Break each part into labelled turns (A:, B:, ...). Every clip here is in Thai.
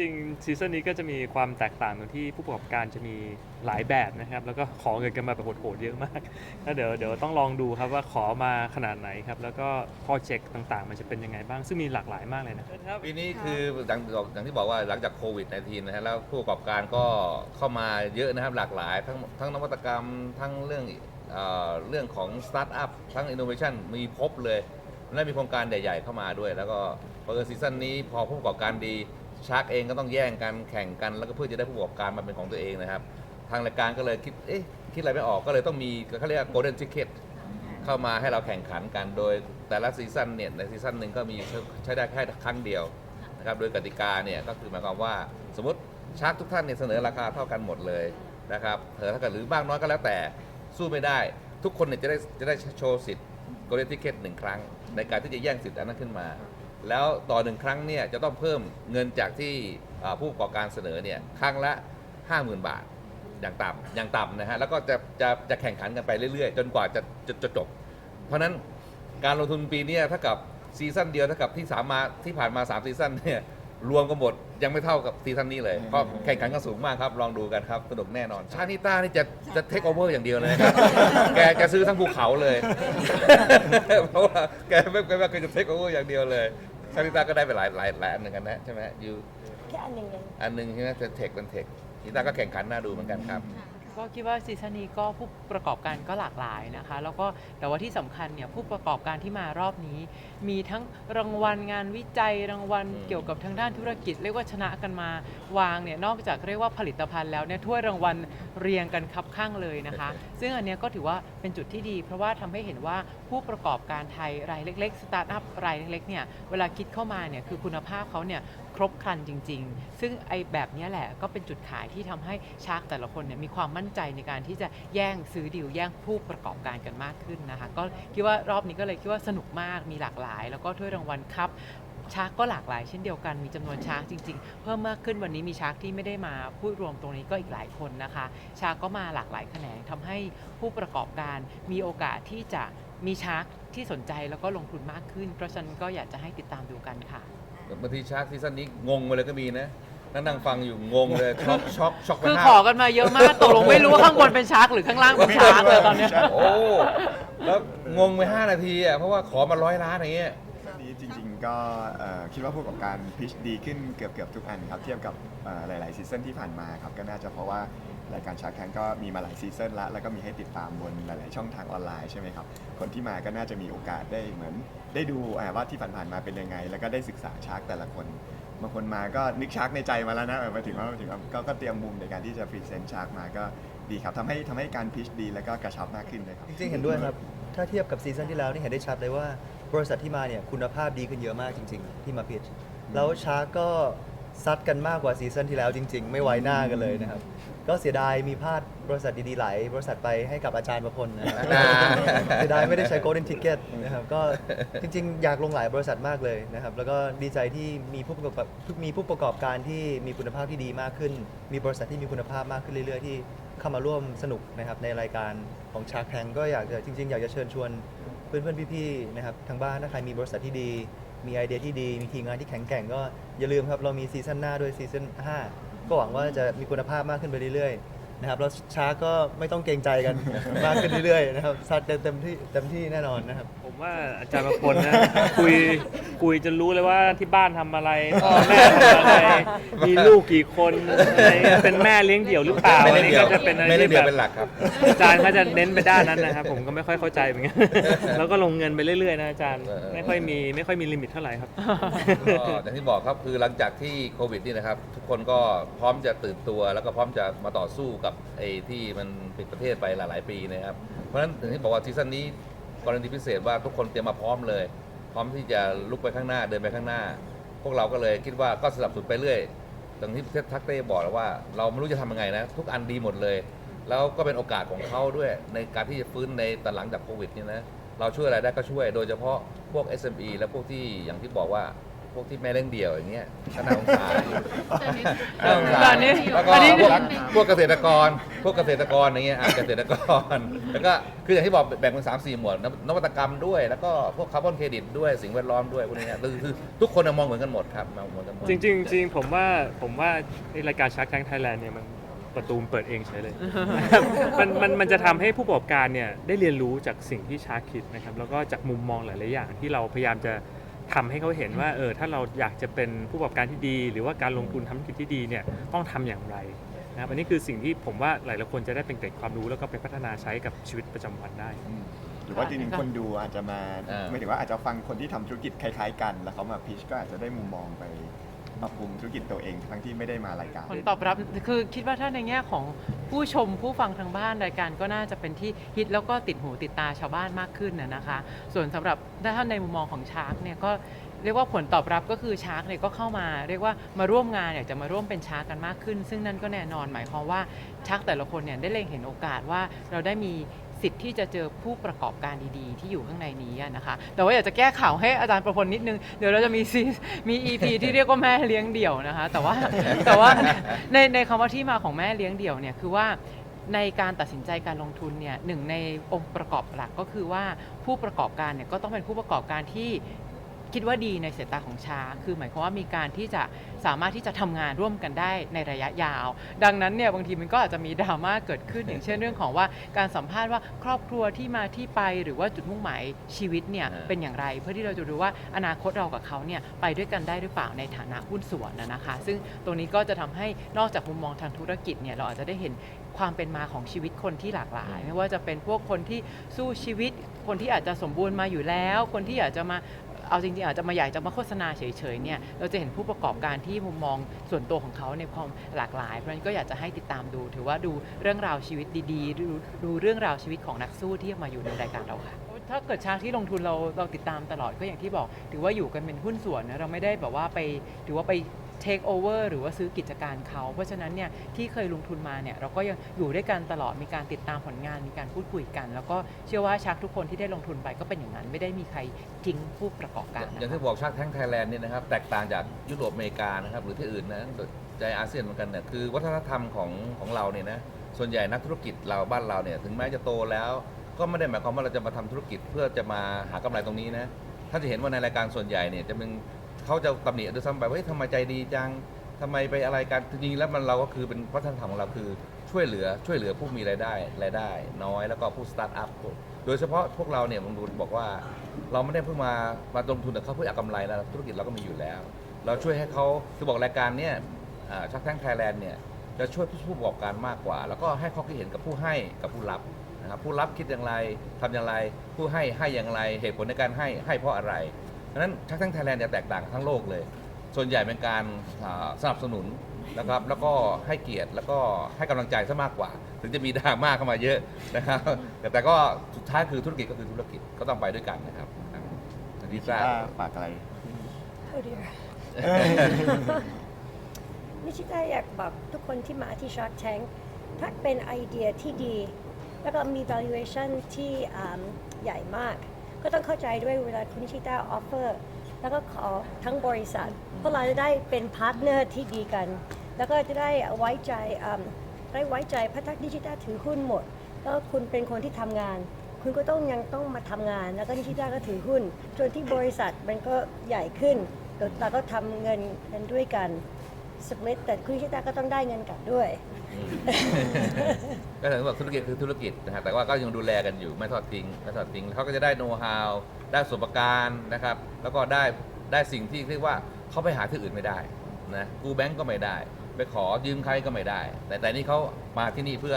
A: ริงๆซีซั่นนี้ก็จะมีความแตกต่างตรงที่ผู้ประกอบการจะมีหลายแบบนะครับ แล้วก็ขอเงินกันมาแบบโหดๆเยอะมากแล้วเดี๋ยวเดี๋ยวต้องลองดูครับว่าขอมาขนาดไหนครับ แล้วก็โปรเจกต์ต่างๆ มันจะเป็นยังไงบ้าง ซึ่งมีหลากหลายมากเลยนะครับ
B: ปีนี้คืออย่างอย่างที่บอกว่าหลังจากโควิด -19 นะฮะแล้วผู้ประกอบการก็เข้ามาเยอะนะครับหลากหลาย ทั้งทั้งนวัตกรรมทั้งเรื่องเอ่อเรื่องของสตาร์ทอัพทั้งอินโนเวชันมีครบเลยและมีโครงการใหญ่ ๆ เข้ามาด้วย แล้วก็เปิดซีซั่นนี้พอผู้ประกอบการดี ชาร์กเองก็ต้องแย่งกันแข่งกันแล้วก็เพื่อจะได้ผู้ประกอบการมาเป็นของตัวเองนะครับ ทางรายการก็เลยคิดเอ๊ะคิดอะไรไม่ออกก็เลยต้องมีเขาเรียกว่า golden ticket เข้ามาให้เราแข่งขันกันโดยแต่ละซีซั่นเนี่ยในซีซั่นหนึ่งก็มีใช้ได้แค่ครั้งเดียวนะครับโดยกติกาเนี่ยก็คือหมายความว่าสมมติชาร์กทุกท่านเนี่ยเสนอราคาเท่ากันหมดเลยนะครับเออถ้าเกิดหรือบ้างน้อยก็แล้วแต่สู้ไม่ได้ ทุกคนเนี่ยจะได้จะได้โชว์สิทธิ์ golden ticket หนึ่งครั้ง ในการที่จะแย่งสิทธิ์อันนั้นขึ้นมา แล้วต่อหนึ่งครั้งเนี่ยจะต้องเพิ่มเงินจากที่อ่าผู้ประกอบการเสนอเนี่ยครั้งละ 50,000 บาทอย่างต่ำอย่างต่ำนะฮะแล้วก็จะจะจะแข่งขันกันไปเรื่อยๆ จนกว่าจะจะจะจบ เพราะฉะนั้นการลงทุนปีเนี้ยถ้ากับซีซั่นเดียวเท่ากับที่สามมาที่ผ่านมา3ซีซั่นเนี่ยรวมกันหมดยังไม่เท่ากับซีซั่นนี้เลยเพราะแข่งขันกันสูงมากครับ ลองดูกันครับ สนุกแน่นอน ชานิต้านี่จะจะเทคโอเวอร์อย่างเดียวเลยนะครับ แกจะซื้อทั้งภูเขาเลย เพราะว่าแกไม่แกไม่เคยจะเทคโอเวอร์อย่างเดียวเลย ชานิต้าก็ได้ไปหลายหลายหลายอันเหมือนกันนะใช่ไหมยู
C: แค่อันหนึ่งเอง
B: อันหนึ่งใช่ไหมจะเทคเป็นเทคนิต้าก็แข่งขันน่าดูเหมือนกันครับ
D: ก็คิดว่าซีซั่นนี้ก็ผู้ประกอบการก็หลากหลายนะคะ แล้วก็แต่ว่าที่สำคัญเนี่ยผู้ประกอบการที่มารอบนี้ มีทั้งรางวัลงานวิจัยรางวัล
B: อืม
D: เกี่ยวกับทางด้านธุรกิจ เรียกว่าชนะกันมาวางเนี่ยนอกจากเรียกว่าผลิตภัณฑ์แล้วเนี่ยถ้วยรางวัลเรียงกันคับข้างเลยนะคะ ซึ่งอันเนี้ยก็ถือว่าเป็นจุดที่ดี เพราะว่าทำให้เห็นว่าผู้ประกอบการไทยรายเล็กๆสตาร์ทอัพรายเล็กๆเนี่ยเวลาคิดเข้ามาเนี่ยคือคุณภาพเขาเนี่ย ครบครันจริง ๆ ซึ่งไอ้แบบนี้แหละก็เป็นจุดขายที่ทำให้ชาร์กแต่ละคนเนี่ยมีความมั่นใจในการที่จะแย่งซื้อดีลแย่งผู้ประกอบการกันมากขึ้นนะคะก็คิดว่ารอบนี้ก็เลยคิดว่าสนุกมากมีหลากหลาย แล้วก็ถ้วยรางวัลครับชาร์กก็หลากหลายเช่นเดียวกันมีจำนวนชาร์กจริง ๆ เพิ่มมากขึ้นวันนี้มีชาร์กที่ไม่ได้มาพูดรวมตรงนี้ก็อีกหลายคนนะคะ ชาร์กก็มาหลากหลายแขนงทำให้ผู้ประกอบการมีโอกาสที่จะมีชาร์กที่สนใจแล้วก็ลงทุนมากขึ้น เพราะฉะนั้นก็อยากจะให้ติดตามดูกันค่ะ
B: บางทีชาร์กซีซั่นนี้งงไปเลยก็มีนะนั่งนั่งฟังอยู่งงเลยช็อกช็อกช็อกไป
D: คือ
B: ห้า
D: ขอกันมาเยอะมากตกลงไม่รู้ว่าข้างบนเป็นชาร์กหรือข้างล่างเป็นชาร์กเลยตอนเนี้ย
B: โอ้แล้วงงไปห้านาทีอะเพราะว่าขอมาร้อยล้านอย่างเงี้ย
E: นี้จริงๆก็คิดว่าผู้ประกอบการพิชดีขึ้นเกือบเกือบทุกอันครับเทียบกับหลายๆซีซันที่ผ่านมาครับก็น่าจะเพราะว่ารายการชาร์ k แ a งก็มีมาหลายซีซันล้วแล้วก็มีให้ติดตามบนหลาย ๆ ช่องทางออนไลน์ใช่ไหมครับคนที่มาก็น่าจะมีโอกาสได้เหมือน ได้ดูว่าที่ผ่านๆมาเป็นยังไง แล้วก็ได้ศึกษาชาร์กแต่ละคนบางคนมาก็นึกชาร์กในใจมาแล้วนะเอมาถึงว่ามาถึงก็ก็เตรียมมุมในการที่จะพรีเซนต์ชาร์กมาก็ดีครับทำให้ทำให้การพิชดีแล้วก็กระชับมากขึ้นเลยครับ
F: จริงๆเห็นด้วยครับ ถ้าเทียบกับซีซั่นที่แล้วนี่เห็นได้ชัดเลยว่า บริษัทที่มาเนี่ยคุณภาพดีขึ้นเยอะมากจริง ๆ ที่มาพิชแล้วชาร์กก็ซัดกันมากกว่าซีซั่นที่แล้วจริง ๆ ไม่ไว้หน้ากันเลยนะครับ ก็เสียดายมีพลาดบริษัทดีๆหลายบริษัทไปให้กับอาจารย์ประพลนะครับ
B: อ่า
F: เสียดายไม่ได้ใช้ golden ticket นะครับก็จริง ๆ อยากลงหลายบริษัทมากเลยนะครับ แล้วก็ดีใจที่มีผู้ประกอบมีผู้ประกอบการที่มีคุณภาพที่ดีมากขึ้น มีบริษัทที่มีคุณภาพมากขึ้นเรื่อยๆที่เข้ามาร่วมสนุกนะครับในรายการของชาร์ k แ a งก็อยากจะจริง ๆ อยากจะเชิญชวน เพื่อนๆพี่ๆนะครับทางบ้านถ้าใครมีบริษัทที่ดี มีไอเดียที่ดี มีทีมงานที่แข็งแกร่งก็อย่าลืมครับเรามีซีซั่นหน้าด้วยซีซั่น5ก็หวังว่าจะมีคุณภาพมากขึ้นไปเรื่อยๆ นะครับแล้วชาร์กก็ไม่ต้องเกรงใจกัน มากขึ้นเรื่อยๆนะครับซัดเต็มที่เต็มที่แน่นอนนะครับ
A: ผมว่าอาจารย์มาพลนะ คุยคุยจนรู้เลยว่าที่บ้านทำอะไรพ่อแม่ทำอะไรมีลูกกี่คนอะไรเงี้ยเป็นแม่เลี้ยงเดี่ยวหรือเปล่า
B: ไม่
A: อั
B: เล่
A: น
B: น
A: นี้
B: เดียว
A: ก็จะเป็นอะไร
B: ไม่เล่น
A: ที่
B: เดีย
A: แบ
B: ว
A: บ
B: เป็นหลักครับ
A: อาจารย์เขาจะเน้นไปด้านนั้นนะครับผมก็ไม่ค่อยเข้าใจเหมือนกันแล้วก็ลงเงินไปเรื่อยๆนะอาจารย์
B: เออ
A: ไม่ค่อยมีไม่ค่อยมีลิมิตเท่าไหร่ครับ
B: ก็อย่างที่บอกครับคือหลังจากที่โควิดนี่นะครับ ทุกคนก็พร้อมจะตื่นตัวแล้วก็พร้อมจะมาต่อสู้กับไอ้ที่มันปิดประเทศไปหลาย ๆ ปีนะครับ เพราะฉะนั้นอย่างที่บอกว่าซีซั่นนี้กรณีพิเศษว่าทุกคนเตรียมมาพร้อมเลย พร้อมที่จะลุกไปข้างหน้าเดินไปข้างหน้า พวกเราก็เลยคิดว่าก็สนับสนุนไปเรื่อยอย่างที่เททักเต้บอกแล้วว่า เราไม่รู้จะทำยังไงนะ ทุกอันดีหมดเลย แล้วก็เป็นโอกาสของเขาด้วยในการที่จะฟื้นในตอนหลังจากโควิดนี่นะเราช่วยอะไรได้ก็ช่วย โดยเฉพาะพวก SME และพวกที่อย่างที่บอกว่า พวกที่แม่เลี้ยงเดี่ยวอย่างเงี้ยก็น่าสงสาร
C: แต่นี่
B: น่าสงสา
D: ตอ
B: ร
D: นนี้
B: แล้วก็
D: อันนี้
B: พวกพวกเกษตรกร พวกเกษตรกรอย่างเงี้ยอะเกษตรกร แล้วก็คืออย่างที่บอกแบ่งเป็นสามสี่หมวดนวนวัตกรรมด้วย แล้วก็พวกคาร์บอนเครดิตด้วยสิ่งแวดล้อมด้วยพวกนี้นะคือคือทุกคนมองเหมือนกันหมดครับมองเหมือนกันหมด
A: จริงๆจริงๆผมว่าผมว่าไอ้รายการ Shark Tank Thailand เนี่ยมันประตูมเปิดเองเฉยเลย มันมันมันจะทำให้ผู้ประกอบการเนี่ยได้เรียนรู้จากสิ่งที่ชาร์กคิดนะครับแล้วก็จากมุมมองหลายๆอย่างที่เราพยายามจะ ทำให้เขาเห็นว่าเออถ้าเราอยากจะเป็นผู้ประกอบการที่ดี หรือว่าการลงทุนทำธุรกิจที่ดีเนี่ยต้องทำอย่างไรนะครับอันนี้คือสิ่งที่ผมว่าหลายๆคนจะได้เป็นเกร็ดความรู้แล้วก็ไปพัฒนาใช้กับชีวิตประจำวันได้
E: อืมหรือว่าจริงๆคนดูอาจจะมา
B: อ่า
E: ไม่ถึงว่าอาจจะฟังคนที่ทำธุรกิจคล้ายๆ กัน แล้วเขามาพิชก็อาจจะได้มุมมองไป ปรับปรุงธุรกิจตัวเองทั้งที่ไม่ได้มารายการ
D: ผลตอบรับคือคิดว่าถ้าในแง่ของผู้ชมผู้ฟังทางบ้านรายการก็น่าจะเป็นที่ฮิตแล้วก็ติดหูติดตาชาวบ้านมากขึ้นนะนะคะ ส่วนสำหรับถ้าในมุมมองของชาร์กเนี่ยก็เรียกว่าผลตอบรับก็คือชาร์กเนี่ยก็เข้ามา เรียกว่ามาร่วมงานอยากจะมาร่วมเป็นชาร์กกันมากขึ้น ซึ่งนั่นก็แน่นอนหมายความว่าชาร์กแต่ละคนเนี่ยได้เล็งเห็นโอกาสว่าเราได้มี สิทธิ์ที่จะเจอผู้ประกอบการดีๆ ที่อยู่ข้างในนี้นะคะ แต่ว่าอยากจะแก้ข่าวให้อาจารย์ประพลนิดนึง เดี๋ยวเราจะมีซีมี EP ที่เรียกว่าแม่เลี้ยงเดี่ยวนะคะ แต่ว่าแต่ว่าในในคำว่าที่มาของแม่เลี้ยงเดี่ยวเนี่ยคือว่าในการตัดสินใจการลงทุนเนี่ยหนึ่งในองค์ประกอบหลักก็คือว่าผู้ประกอบการเนี่ยก็ต้องเป็นผู้ประกอบการที่ คิดว่าดีในสายตาของชาคือหมายความว่ามีการที่จะสามารถที่จะทำงานร่วมกันได้ในระยะยาว ดังนั้นเนี่ยบางทีมันก็อาจจะมีดราม่าเกิดขึ้นอย่างเช่นเรื่องของว่าการสัมภาษณ์ว่าครอบครัวที่มาที่ไปหรือว่าจุดมุ่งหมายชีวิตเนี่ย
B: อ่า
D: เป็นอย่างไร เพื่อที่เราจะดูว่าอนาคตเรากับเขาเนี่ยไปด้วยกันได้หรือเปล่าในฐานะหุ้นส่วนนะนะคะ ซึ่งตรงนี้ก็จะทำให้นอกจากมุมมองทางธุรกิจเนี่ยเราอาจจะได้เห็นความเป็นมาของชีวิตคนที่หลากหลาย ไม่ว่าจะเป็นพวกคนที่สู้ชีวิต คนที่อาจจะสมบูรณ์มาอยู่แล้ว คนที่อยากจะมา เอาจริงๆอาจจะมาอยากจะมาโฆษณาเฉยๆเนี่ยเราจะเห็นผู้ประกอบการที่มุมมองส่วนตัวของเขาในความหลากหลาย เพราะฉะนั้นก็อยากจะให้ติดตามดู ถือว่าดูเรื่องราวชีวิตดีๆ ดูดูเรื่องราวชีวิตของนักสู้ที่มาอยู่ในรายการเราค่ะถ้าเกิดชาร์กที่ลงทุนเราเราติดตามตลอดก็อย่างที่บอก ถือว่าอยู่กันเป็นหุ้นส่วนนะเราไม่ได้แบบว่าไปถือว่าไป take over หรือว่าซื้อกิจการเขา เพราะฉะนั้นเนี่ยที่เคยลงทุนมาเนี่ยเราก็ยังอยู่ด้วยกันตลอดมีการติดตามผลงานมีการพูดคุยกัน แล้วก็เชื่อว่าชักทุกคนที่ได้ลงทุนไปก็เป็นอย่างนั้น ไม่ได้มีใครทิ้งผู้ประกอบการ
B: อย่าง
D: นะ
B: ที่
D: คะ
B: บอกชาติแท้งไทยแลนด์เนี่ยนะครับแตกต่างจากยุโรปอเมริกานะครับหรือที่อื่นนะใจอาเซียนเหมือนกันเนี่ยคือวัฒนธรรมของของเราเนี่ยนะส่วนใหญ่นักธุรกิจเราบ้านเราเนี่ยถึงแม้จะโตแล้ว ก็ไม่ได้หมายความว่าเราจะมาทำธุรกิจเพื่อจะมาหากำไรตรงนี้นะถ้าจะเห็นว่าในรายการส่วนใหญ่เนี่ยจะเป็น เขาจะตำหนิด้วยซ้ำไปว่าเฮ้ยทำไมใจดีจังทำไมไปอะไรกันจริงๆแล้วมันเราก็คือเป็นวัฒนธรรมของเราคือช่วยเหลือช่วยเหลือผู้มีรายได้รายได้ น้อยแล้วก็ผู้สตาร์ทอัพโดยเฉพาะพวกเราเนี่ยผมดูบอกว่า เราไม่ได้เพิ่งมามาลงทุนแต่เขาเพื่อเอากำไรแล้วธุรกิจเราก็มีอยู่แล้ว เราช่วยให้เขาคือบอกรายการเนี่ยชักแท้งไทยแลนด์เนี่ยจะช่วยผู้ประกอบการมากกว่า แล้วก็ให้ข้อคิดเห็นกับผู้ให้กับผู้รับนะครับผู้รับคิดอย่างไรทำอย่างไร ผู้ให้ให้อย่างไรเหตุผลในการให้ให้เพราะอะไร ดังนั้นชักแท้งไทยแลนด์จะแตกต่างทั้งโลกเลย ส่วนใหญ่เป็นการอ่าสนับสนุนนะครับ แล้วก็ให้เกียรติแล้วก็ให้กำลังใจซะมากกว่า ถึงจะมีดราม่าเข้ามาเยอะนะครับ แต่แต่ก็สุดท้ายคือธุรกิจก็คือธุรกิจก็ต้องไปด้วยกันนะครับอันนี้ทราบ
E: ถ้าฝากอะไร
G: Oh dear นิชิตาอยากบอกทุกคนที่มาที่ Shark Tank ถ้าเป็นไอเดียที่ดี แล้วก็มี valuation ที่อ่าใหญ่มาก ก็ต้องเข้าใจด้วยเวลาคุณนิชิต้า offer แล้วก็ขอทั้งบริษัทเพราะเราจะได้เป็นพาร์ทเนอร์ที่ดีกัน แล้วก็จะได้ไว้ใจได้ไว้ใจพราะถ้านิชิต้าถือหุ้นหมด แล้วคุณเป็นคนที่ทำงาน คุณก็ต้องยังต้องมาทำงาน แล้วก็นิชิต้าก็ถือหุ้นจนที่บริษัทมันก็ใหญ่ขึ้นเราก็ทำเงินกันด้วยกัน สปลิตแต่คุณชิตาก็ต้องได้เงินกลับด้วย
B: ก็ถึงบอกธุรกิจคือธุรกิจนะฮะแต่ว่าก็ยังดูแลกันอยู่ไม่ทอดทิ้งไม่ทอดทิ้งเขาก็จะได้โน้ตฮาวได้ประสบการณ์นะครับ แล้วก็ได้ได้สิ่งที่เรียกว่าเขาไปหาที่อื่นไม่ได้นะกูแบงก์ก็ไม่ได้ ไปขอยืมใครก็ไม่ได้ แต่แต่นี่เขามาที่นี่เพื่อ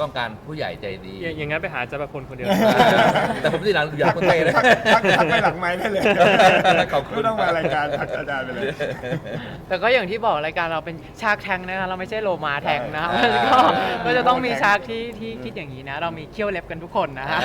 B: ต้องการผู้ใหญ่ใจดี
A: อย่างอย่างนั้นไปหาอาจารย์ประพลคนเดียว
B: แต่ผมที่หลังอยากคนเต้เลย
E: ทักทักไปหลังไม้ได้เลย
B: ขอบคุณ
E: ไม่ต้องมารายการทักอาจารย์ไปเลย
D: แต่ก็อย่างที่บอกรายการเราเป็นชาร์กแทงนะคะเราไม่ใช่โลมาแทงนะคะ
B: ใช่
D: ก็ก็จะต้องมีชาร์กที่ที่คิดอย่างนี้นะ เรามีเขี้ยวเล็บกันทุกคนนะคะ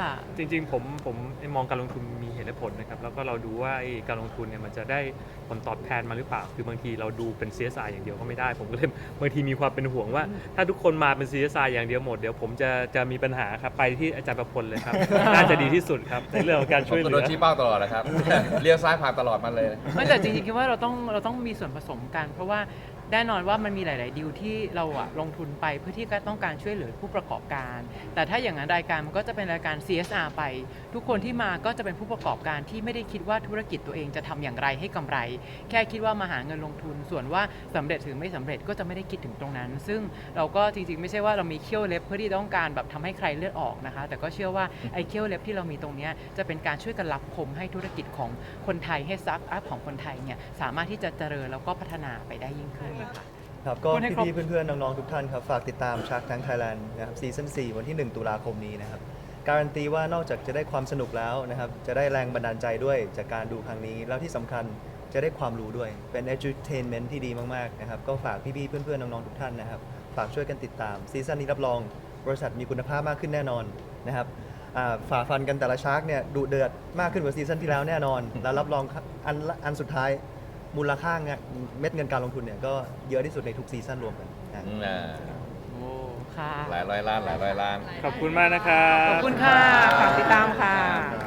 D: ค่ะ
A: จริง ๆ ผมผมมองการลงทุนมีเหตุตุและผลนะครับแล้วก็เราดูว่าไอ้การลงทุนเนี่ยมันจะได้ผลตอบแทนมาหรือเปล่า คือบางทีเราดูเป็น CSR อย่างเดียวก็ไม่ได้ ผมก็เลยบางทีมีความเป็นห่วงว่า ถ้าทุกคนมาเป็น CSR อย่างเดียวหมดเดี๋ยวผมจะจะมีปัญหาครับไปที่อาจารย์ประพลเลยครับน่าจะดีที่สุดครับในเรื่องของการ
B: ผม
A: ช่วยเห
B: ก็
A: ลื
B: โด
A: อ
B: นชี้เป้าตลอดนะครับเลี้ยวซ้ายผ่านตลอดมาเลย
D: ไม่แต่จริงๆคิดว่าเราต้องเราต้องมีส่วนผสมกัน เพราะว่า แน่นอนว่ามันมีหลาย ๆ ดีลที่เราอะลงทุนไปเพื่อที่จะต้องการช่วยเหลือผู้ประกอบการ แต่ถ้าอย่างนั้นรายการมันก็จะเป็นรายการ CSR ไป ทุกคนที่มาก็จะเป็นผู้ประกอบการที่ไม่ได้คิดว่าธุรกิจตัวเองจะทำอย่างไรให้กำไร แค่คิดว่ามาหาเงินลงทุน ส่วนว่าสำเร็จหรือไม่สำเร็จก็จะไม่ได้คิดถึงตรงนั้น ซึ่งเราก็จริง ๆ ไม่ใช่ว่าเรามีเขี้ยวเล็บเพื่อที่ต้องการแบบทำให้ใครเลือดออกนะคะ แต่ก็เชื่อว่าไอ้เขี้ยวเล็บที่เรามีตรงนี้จะเป็นการช่วยกันรับคมให้ธุรกิจของคนไทยให้สตาร์ทอัพของคนไทยเนี่ยสามารถที่จะเจริญแล้วก็พัฒนาไปได้ยิ่งขึ้นนะคะ
F: ครับก็
D: พูดให้ครบ
F: พี่ๆเพื่อนๆน้องๆทุกท่านครับฝากติดตาม Shark Tank Thailand นะครับซีซั่น4วันที่ 1 ตุลาคมนี้นะครับ การันตีว่านอกจากจะได้ความสนุกแล้วนะครับ จะได้แรงบันดาลใจด้วยจากการดูครั้งนี้ แล้วที่สำคัญจะได้ความรู้ด้วยเป็น edutainment ที่ดีมากๆนะครับ ก็ฝากพี่ๆเพื่อนๆน้องๆทุกท่านนะครับ ฝากช่วยกันติดตามซีซั่นนี้รับรอง บริษัทมีคุณภาพมากขึ้นแน่นอนนะครับอ่าฝ่าฟันกันแต่ละชาร์กเนี่ยดุเดือดมากขึ้นกว่าซีซั่นที่แล้วแน่นอน แล้วรับรองอันอันสุดท้าย มูลค่าเงินเม็ดเงินการลงทุนเนี่ยก็เยอะที่สุดในทุกซีซั่นรวมกันนะ
B: อืมอ่า
D: โอ้ค่ะ
B: หลายร้อยล้านหลายร้อยล้าน
A: ขอบคุณมากนะครับ
D: ขอบคุณค่ะ ฝากติดตามค่ะ
E: ครับ